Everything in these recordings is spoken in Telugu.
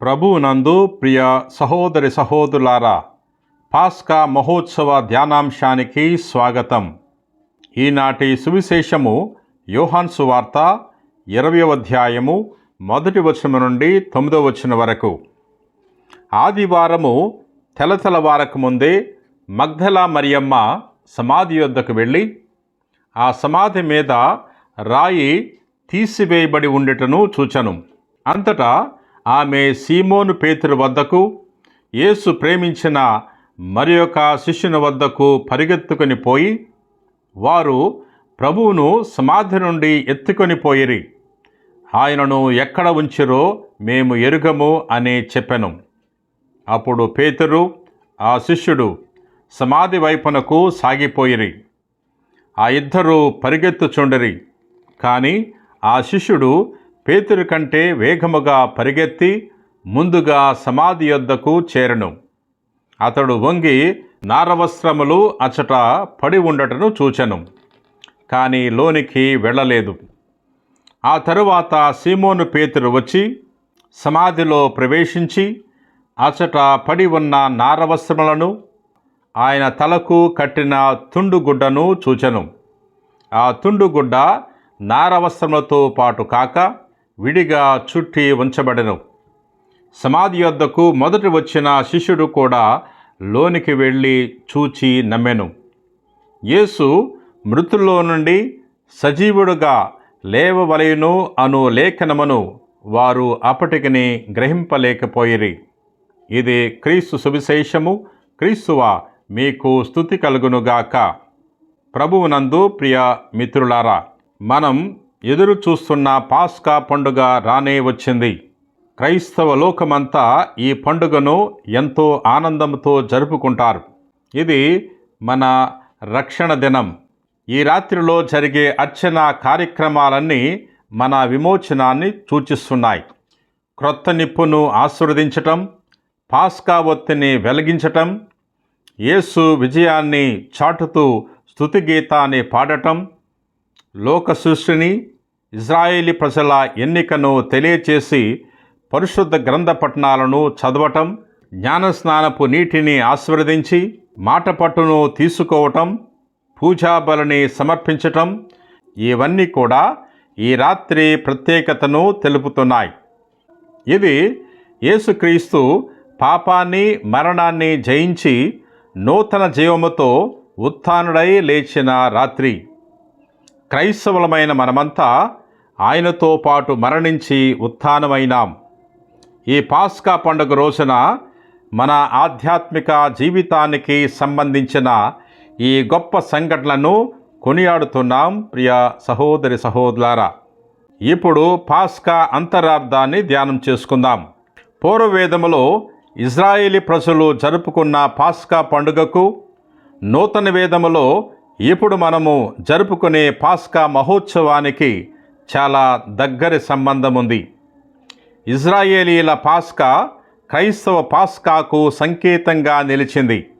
ప్రభువునందు ప్రియ సహోదరి సహోదరులారా పాస్కా మహోత్సవ ధ్యానాంశానికి స్వాగతం. ఈనాటి సువిశేషము యోహాన్ సువార్త ఇరవై అధ్యాయము మొదటి వచనం నుండి తొమ్మిదవ వచనం వరకు. ఆదివారము తెలతెలవారకు ముందే మగ్ధలా మరియమ్మ సమాధి వద్దకు వెళ్ళి ఆ సమాధి మీద రాయి తీసివేయబడి ఉండటను చూచను. అంతటా ఆమె సీమోను పేతురు వద్దకు యేసు ప్రేమించిన మరి ఒక శిష్యుని వద్దకు పరిగెత్తుకొని పోయి వారు ప్రభువును సమాధి నుండి ఎత్తుకొని పోయిరి. ఆయనను ఎక్కడ ఉంచిరో మేము ఎరుగము అని చెప్పెను. అప్పుడు పేతురు ఆ శిష్యుడు సమాధి వైపునకు సాగిపోయిరి. ఆ ఇద్దరు పరిగెత్తుచుండరి. కానీ ఆ శిష్యుడు పేతురు కంటే వేగముగా పరిగెత్తి ముందుగా సమాధి యొద్దకు చేరను. అతడు వంగి నారవస్త్రములు అచట పడి ఉండటను చూచెను కానీ లోనికి వెళ్ళలేదు. ఆ తరువాత సీమోను పేతురు వచ్చి సమాధిలో ప్రవేశించి అచట పడి ఉన్న నారవస్త్రములను ఆయన తలకు కట్టిన తుండుగుడ్డను చూచెను. ఆ తుండుగుడ్డ నారవస్త్రములతో పాటు కాక విడిగా చుట్టి ఉంచబడెను. సమాధి యొద్దకు మొదటి వచ్చిన శిష్యుడు కూడా లోనికి వెళ్ళి చూచి నమ్మెను. యేసు మృతుల్లో నుండి సజీవుడుగా లేవవలయును అను లేఖనమును వారు అప్పటికిని గ్రహింపలేకపోయిరి. ఇది క్రీస్తు సువిశేషము క్రీస్తువ మీకు స్థుతి కలుగునుగాక. ప్రభువునందు ప్రియ మిత్రులారా మనం ఎదురు చూస్తున్న పాస్కా పండుగ రానే వచ్చింది. క్రైస్తవ లోకమంతా ఈ పండుగను ఎంతో ఆనందంతో జరుపుకుంటారు. ఇది మన రక్షణ దినం. ఈ రాత్రిలో జరిగే అర్చన కార్యక్రమాలన్నీ మన విమోచనాన్ని సూచిస్తున్నాయి. క్రొత్త నిప్పును ఆశీర్వదించటం పాస్కా ఒత్తిని వెలిగించటం యేసు విజయాన్ని చాటుతూ స్తుతి గీతాన్ని పాడటం లోక సృష్టిని ఇజ్రాయేలీ ప్రజల ఎన్నికను తెలియచేసి పరిశుద్ధ గ్రంథ పట్టణాలను చదవటం జ్ఞానస్నానపు నీటిని ఆస్వాదించి మాట పట్టును తీసుకోవటం పూజాబలిని సమర్పించటం ఇవన్నీ కూడా ఈ రాత్రి ప్రత్యేకతను తెలుపుతున్నాయి. ఇది యేసుక్రీస్తు పాపాన్ని మరణాన్ని జయించి నూతన జీవముతో ఉత్థానుడై లేచిన రాత్రి. క్రైస్తవులమైన మనమంతా ఆయనతో పాటు మరణించి ఉత్థానమైనాం. ఈ పాస్కా పండుగ రోజున మన ఆధ్యాత్మిక జీవితానికి సంబంధించిన ఈ గొప్ప సంఘటనలను కొనియాడుతున్నాం ప్రియ సహోదరి సహోదరులారా. ఇప్పుడు పాస్కా అంతరార్థాన్ని ధ్యానం చేసుకుందాం. పూర్వవేదములో ఇజ్రాయేలీ ప్రజలు జరుపుకున్న పాస్కా పండుగకు నూతన వేదములో ఇప్పుడు మనము జరుపుకునే పాస్కా మహోత్సవానికి చాలా దగ్గరి సంబంధం ఉంది ఇజ్రాయేలీల పాస్కా క్రైస్తవ పాస్కాకు సంకేతంగా నిలిచింది.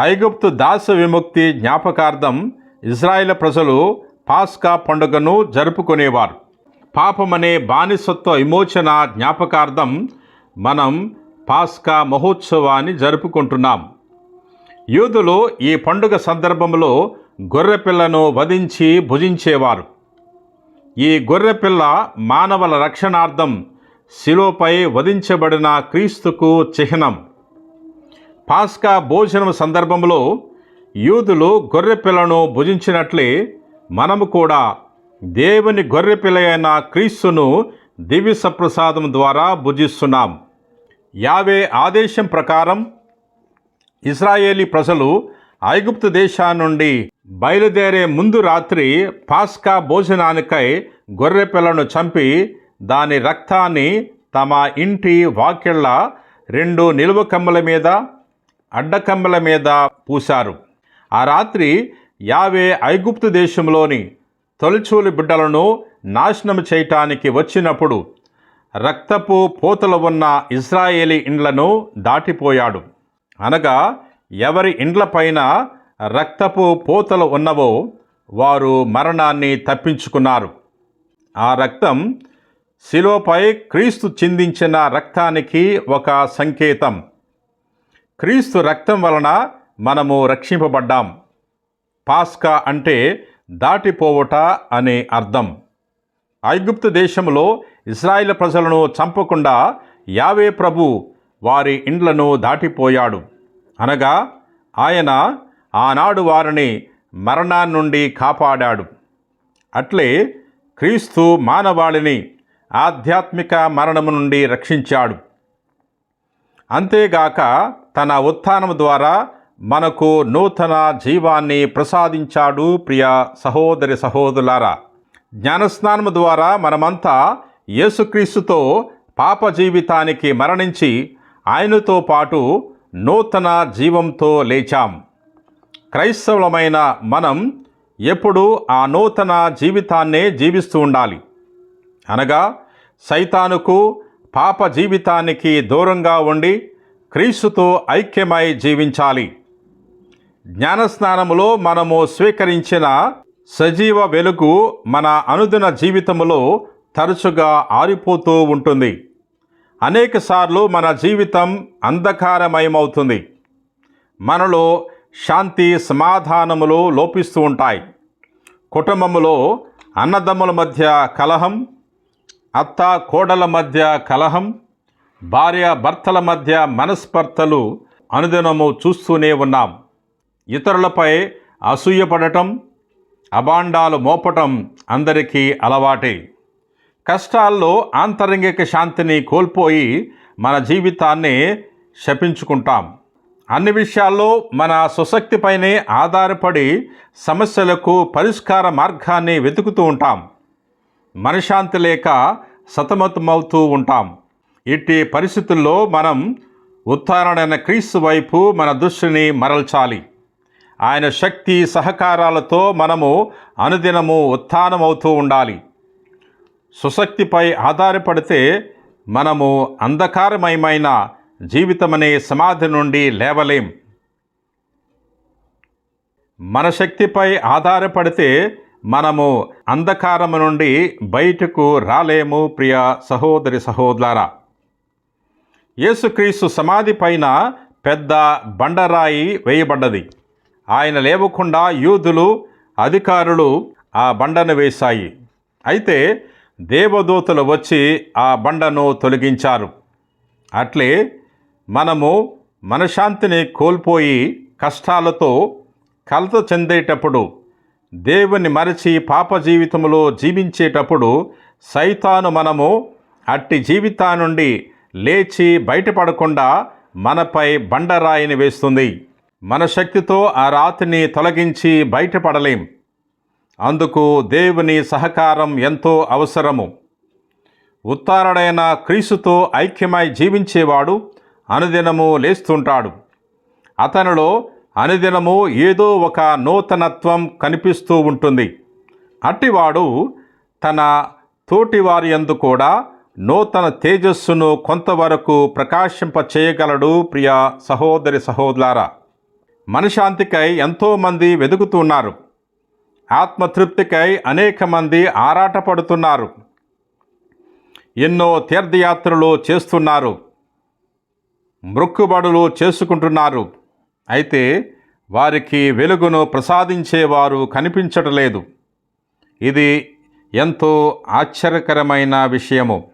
ఐగుప్తు దాస విముక్తి జ్ఞాపకార్థం ఇజ్రాయేల్ ప్రజలు పాస్కా పండుగను జరుపుకునేవారు. పాపమనే బానిసత్వ విమోచన జ్ఞాపకార్థం మనం పాస్కా మహోత్సవాన్ని జరుపుకుంటున్నాం. యూదులు ఈ పండుగ సందర్భంలో గొర్రెపిల్లను వధించి భుజించేవారు. ఈ గొర్రెపిల్ల మానవుల రక్షణార్థం శిలోపై వధించబడిన క్రీస్తుకు చిహ్నం. పాస్కా భోజనం సందర్భంలో యూదులు గొర్రెపిల్లను భుజించినట్లే మనము కూడా దేవుని గొర్రెపిల్ల అయిన క్రీస్తును దివ్య సప్రసాదం ద్వారా భుజిస్తున్నాం. యావే ఆదేశం ప్రకారం ఇస్రాయేలీ ప్రజలు ఐగుప్తు దేశా నుండి బయలుదేరే ముందు రాత్రి పాస్కా భోజనానికై గొర్రెపిల్లను చంపి దాని రక్తాన్ని తమ ఇంటి వాకిళ్ళ రెండు నిలువ కమ్మల మీద అడ్డకమ్మల మీద పూశారు. ఆ రాత్రి యావే ఐగుప్తు దేశంలోని తొలిచూలి బిడ్డలను నాశనం చేయటానికి వచ్చినప్పుడు రక్తపు పోతలు ఉన్న ఇజ్రాయేలీ ఇండ్లను దాటిపోయాడు. అనగా ఎవరి ఇండ్లపైన రక్తపు పోతలు ఉన్నవో వారు మరణాన్ని తప్పించుకున్నారు. ఆ రక్తం శిలోపై క్రీస్తు చిందించిన రక్తానికి ఒక సంకేతం. క్రీస్తు రక్తం వలన మనము రక్షింపబడ్డాం. పాస్కా అంటే దాటిపోవుట అనే అర్థం. ఐగుప్తు దేశంలో ఇస్రాయిల్ ప్రజలను చంపకుండా యావే ప్రభు వారి ఇండ్లను దాటిపోయాడు. అనగా ఆయన ఆనాడు వారిని మరణాన్ని నుండి కాపాడాడు. అట్లే క్రీస్తు మానవాళిని ఆధ్యాత్మిక మరణము నుండి రక్షించాడు. అంతేగాక తన ఉత్థానం ద్వారా మనకు నూతన జీవాన్ని ప్రసాదించాడు ప్రియ సహోదరి సహోదరులారా జ్ఞానస్నానము ద్వారా మనమంతా యేసుక్రీస్తుతో పాప జీవితానికి మరణించి ఆయనతో పాటు నూతన జీవంతో లేచాం. క్రైస్తవులమైన మనం ఎప్పుడూ ఆ నూతన జీవితాన్నే జీవిస్తూ ఉండాలి. అనగా సైతానుకు పాప జీవితానికి దూరంగా ఉండి క్రీస్తుతో ఐక్యమై జీవించాలి. జ్ఞానస్నానములో మనము స్వీకరించిన సజీవ వెలుగు మన అనుదిన జీవితములో తరచుగా ఆరిపోతూ ఉంటుంది. అనేకసార్లు మన జీవితం అంధకారమయమవుతుంది. మనలో శాంతి సమాధానములు లోపిస్తూ ఉంటాయి. కుటుంబములో అన్నదమ్ముల మధ్య కలహం అత్త కోడల మధ్య కలహం భార్య భర్తల మధ్య మనస్పర్ధలు అనుదినము చూస్తూనే ఉన్నాం. ఇతరులపై అసూయపడటం అబాండాలు మోపటం అందరికీ అలవాటే. కష్టాల్లో ఆంతరంగిక శాంతిని కోల్పోయి మన జీవితాన్ని శపించుకుంటాం. అన్ని విషయాల్లో మన సుశక్తిపైనే ఆధారపడి సమస్యలకు పరిష్కార మార్గాన్ని వెతుకుతూ ఉంటాం. మనశ్శాంతి లేక సతమతమవుతూ ఉంటాం. ఇట్టి పరిస్థితుల్లో మనం ఉత్తారణైన క్రీస్తు వైపు మన దృష్టిని మరల్చాలి. ఆయన శక్తి సహకారాలతో మనము అనుదినము ఉత్థానమవుతూ ఉండాలి. సుశక్తిపై ఆధారపడితే మనము అంధకారమయమైన జీవితమనే సమాధి నుండి లేవలేం. మన శక్తిపై ఆధారపడితే మనము అంధకారము నుండి బయటకు రాలేము ప్రియ సహోదరి సహోదరా యేసుక్రీస్తు సమాధి పైన పెద్ద బండరాయి వేయబడ్డది. ఆయన లేవకుండా యూదులు అధికారులు ఆ బండను వేశాయి. అయితే దేవదూతలు వచ్చి ఆ బండను తొలగించారు. అట్లే మనము మనశాంతిని కోల్పోయి కష్టాలతో కలత చెందేటప్పుడు దేవుని మరచి పాప జీవితంలో జీవించేటప్పుడు సైతాను మనము అట్టి జీవితా నుండి లేచి బయటపడకుండా మనపై బండరాయిని వేస్తుంది. మన శక్తితో ఆ రాతిని తొలగించి బయటపడలేం. అందుకు దేవుని సహకారం ఎంతో అవసరము. ఉత్తారుడైన క్రీస్తుతో ఐక్యమై జీవించేవాడు అనుదినము లేస్తుంటాడు. అతనిలో అనుదినము ఏదో ఒక నూతనత్వం కనిపిస్తూ ఉంటుంది. అట్టివాడు తన తోటివారి యందు కూడా నూతన తేజస్సును కొంతవరకు ప్రకాశింప చేయగలడు ప్రియ సహోదరి సహోదరారా. మనశాంతికై ఎంతోమంది వెతుకుతున్నారు ఆత్మతృప్తికై అనేక మంది ఆరాటపడుతున్నారు. ఎన్నో తీర్థయాత్రలు చేస్తున్నారు. మృక్కుబడులు చేసుకుంటున్నారు. అయితే వారికి వెలుగును ప్రసాదించేవారు కనిపించటలేదు. ఇది ఎంతో ఆశ్చర్యకరమైన విషయము.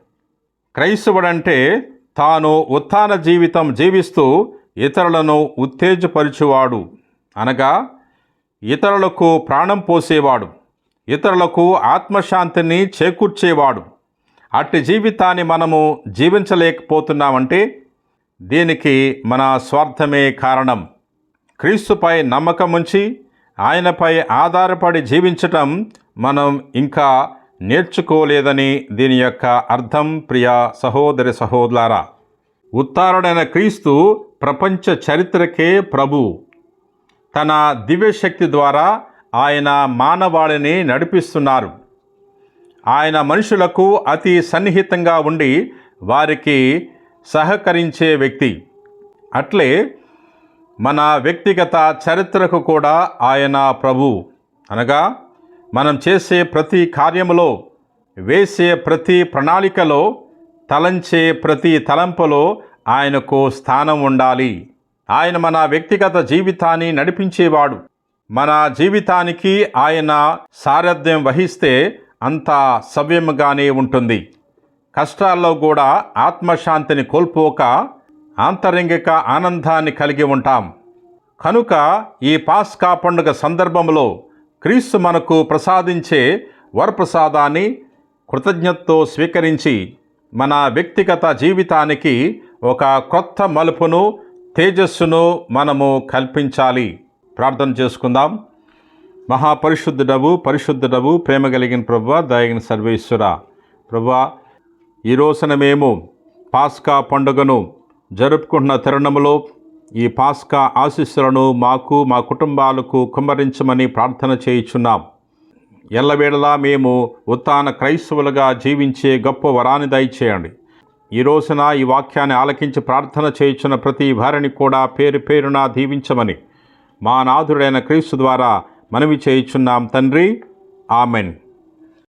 క్రైస్తవుడంటే తాను ఉత్థాన జీవితం జీవిస్తూ ఇతరులను ఉత్తేజపరిచేవాడు అనగా ఇతరులకు ప్రాణం పోసేవాడు. ఇతరులకు ఆత్మశాంతిని చేకూర్చేవాడు. అట్టి జీవితాన్ని మనము జీవించలేకపోతున్నామంటే దీనికి మన స్వార్థమే కారణం. క్రీస్తుపై నమ్మకం ఉంచి ఆయనపై ఆధారపడి జీవించటం మనం ఇంకా నేర్చుకోలేదని దీని యొక్క అర్థం ప్రియ సహోదరి సహోదరా ఉత్తారుడైన క్రీస్తు ప్రపంచ చరిత్రకే ప్రభు. తన దివ్యశక్తి ద్వారా ఆయన మానవాళిని నడిపిస్తున్నారు. ఆయన మనుషులకు అతి సన్నిహితంగా ఉండి వారికి సహకరించే వ్యక్తి. అట్లే మన వ్యక్తిగత చరిత్రకు కూడా ఆయన ప్రభు. అనగా మనం చేసే ప్రతి కార్యములో వేసే ప్రతి ప్రణాళికలో తలంచే ప్రతి తలంపులో ఆయనకు స్థానం ఉండాలి. ఆయన మన వ్యక్తిగత జీవితాన్ని నడిపించేవాడు. మన జీవితానికి ఆయన సారథ్యం వహిస్తే అంతా సవ్యముగానే ఉంటుంది. కష్టాల్లో కూడా ఆత్మశాంతిని కోల్పోక ఆంతరంగిక ఆనందాన్ని కలిగి ఉంటాం. కనుక ఈ పాస్కా పండుగ సందర్భంలో క్రీస్తు మనకు ప్రసాదించే వరప్రసాదాన్ని కృతజ్ఞతతో స్వీకరించి మన వ్యక్తిగత జీవితానికి ఒక కొత్త మలుపును తేజస్సును మనము కల్పించాలి. ప్రార్థన చేసుకుందాం. మహాపరిశుద్ధుడవు పరిశుద్ధుడవు ప్రేమ కలిగిన ప్రభు దయగిన సర్వేశ్వర ప్రభా ఈ రోజున మేము పాస్కా పండుగను జరుపుకుంటున్న తరుణంలో ఈ పాస్కా ఆశీస్సులను మాకు మా కుటుంబాలకు కుమ్మరించమని ప్రార్థన చేయుచున్నాం. ఎల్లవేళలా మేము ఉత్తాన క్రైస్తవులుగా జీవించే గొప్ప వరాన్ని దయచేయండి. ఈ రోజున ఈ వాక్యాన్ని ఆలకించి ప్రార్థన చేయించిన ప్రతి భార్యని కూడా పేరు పేరున దీవించమని మా నాథుడైన క్రీస్తు ద్వారా మనవి చేయుచున్నాం తండ్రి. ఆమెన్.